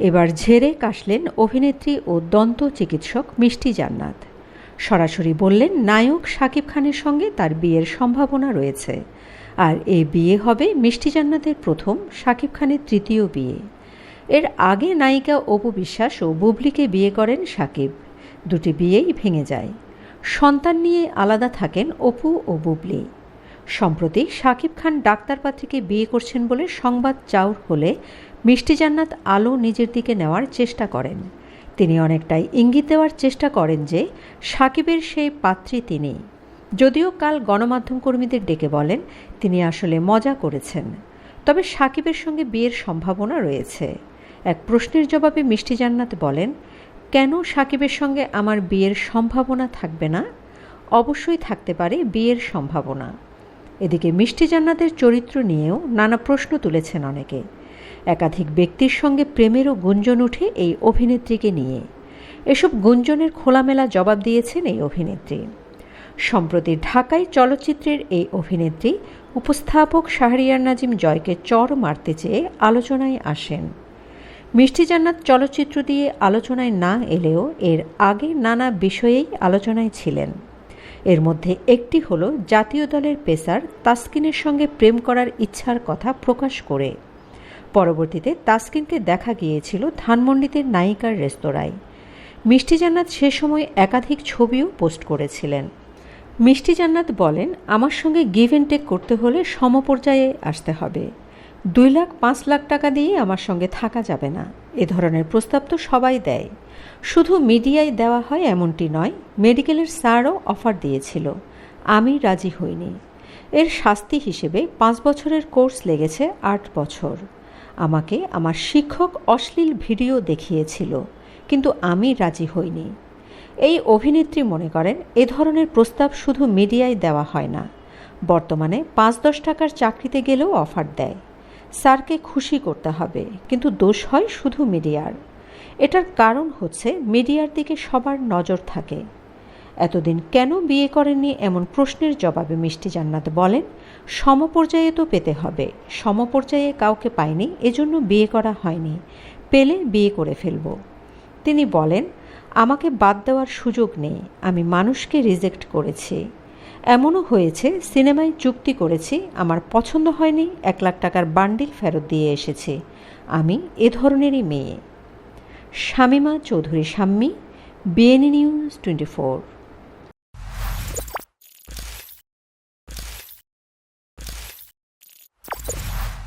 এবার ঝেড়ে কাশলেন অভিনেত্রী ও দন্ত চিকিৎসক মিষ্টি জান্নাত। সরাসরি বললেন, নায়ক শাকিব খানের সঙ্গে তার বিয়ের সম্ভাবনা রয়েছে। আর এই বিয়ে হবে মিষ্টি জান্নাতের প্রথম শাকিব খানের তৃতীয় বিয়ে। এর আগে নায়িকা অপু বিশ্বাস ও বুবলিকে বিয়ে করেন শাকিব দুটি বিয়েই ভেঙে যায়। সন্তান নিয়ে আলাদা থাকেন অপু ও বুবলি। সম্প্রতি শাকিব খান ডাক্তার পাত্রীকে বিয়ে করছেন বলে সংবাদ চাউর হলে মিষ্টি জান্নাত আলো নিজের দিকে নেওয়ার চেষ্টা করেন। তিনি অনেকটাই ইঙ্গিত দেওয়ার চেষ্টা করেন যে সাকিবের সেই পাত্রী তিনি। যদিও কাল গণমাধ্যম কর্মীদের ডেকে বলেন, তিনি আসলে মজা করেছেন। তবে সাকিবের সঙ্গে বিয়ের সম্ভাবনা রয়েছে। এক প্রশ্নের জবাবে মিষ্টি জান্নাত বলেন, কেন সাকিবের সঙ্গে আমার বিয়ের সম্ভাবনা থাকবে না? অবশ্যই থাকতে পারে বিয়ের সম্ভাবনা। এদিকে মিষ্টি জান্নাতের চরিত্র নিয়েও নানা প্রশ্ন তুলেছেন অনেকে। একাধিক ব্যক্তির সঙ্গে প্রেমেরও গুঞ্জন উঠে এই অভিনেত্রীকে নিয়ে। এসব গুঞ্জনের খোলামেলা জবাব দিয়েছেন এই অভিনেত্রী। সম্প্রতি ঢাকায় চলচ্চিত্রের এই অভিনেত্রী উপস্থাপক শাহরিয়ার নাজিম জয়কে চর মারতে চেয়ে আলোচনায় আসেন। মিষ্টি জান্নাত চলচ্চিত্র দিয়ে আলোচনায় না এলেও এর আগে নানা বিষয়েই আলোচনায় ছিলেন। এর মধ্যে একটি হল জাতীয় দলের পেসার তাসকিনের সঙ্গে প্রেম করার ইচ্ছার কথা প্রকাশ করে। পরবর্তীতে তাসকিনকে দেখা গিয়েছিল ধানমন্ডিতে নায়িকার রেস্তোরাঁয়। মিষ্টি জান্নাত সে সময় একাধিক ছবিও পোস্ট করেছিলেন। মিষ্টি জান্নাত বলেন, আমার সঙ্গে গিভ অ্যান্ড টেক করতে হলে সমপর্যায়ে আসতে হবে। দুই লাখ, পাঁচ লাখ টাকা দিয়ে আমার সঙ্গে থাকা যাবে না। এ ধরনের প্রস্তাব তো সবাই দেয়। শুধু মিডিয়ায় দেওয়া হয় এমনটি নয়, মেডিকেলের স্যারও অফার দিয়েছিল। আমি রাজি হইনি। এর শাস্তি হিসেবে পাঁচ বছরের কোর্স লেগেছে আট বছর। আমাকে আমার শিক্ষক অশ্লীল ভিডিও দেখিয়েছিল, কিন্তু আমি রাজি হইনি। এই অভিনেত্রী মনে করেন, এ ধরনের প্রস্তাব শুধু মিডিয়ায় দেওয়া হয় না। বর্তমানে পাঁচ দশ টাকার চাকরিতে গেলেও অফার দেয়। স্যারকে খুশি করতে হবে, কিন্তু দোষ হয় শুধু মিডিয়ার। এটার কারণ হচ্ছে মিডিয়ার দিকে সবার নজর থাকে। এতদিন কেন বিয়ে করেননি এমন প্রশ্নের জবাবে মিষ্টি জান্নাত বলেন, সমপর্যায়ে তো পেতে হবে, সমপর্যায়ে কাউকে পাইনি, এজন্য বিয়ে করা হয়নি, পেলে বিয়ে করে ফেলব। তিনি বলেন, আমাকে বাদ দেওয়ার সুযোগ নেই, আমি মানুষকে রিজেক্ট করেছি। এমনও হয়েছে, সিনেমায় চুক্তি করেছি, আমার পছন্দ হয়নি, এক লাখ টাকার বান্ডিল ফেরত দিয়ে এসেছে। আমি এ ধরনেরই মেয়ে। Shamima Chowdhury Shammi BNA news twenty four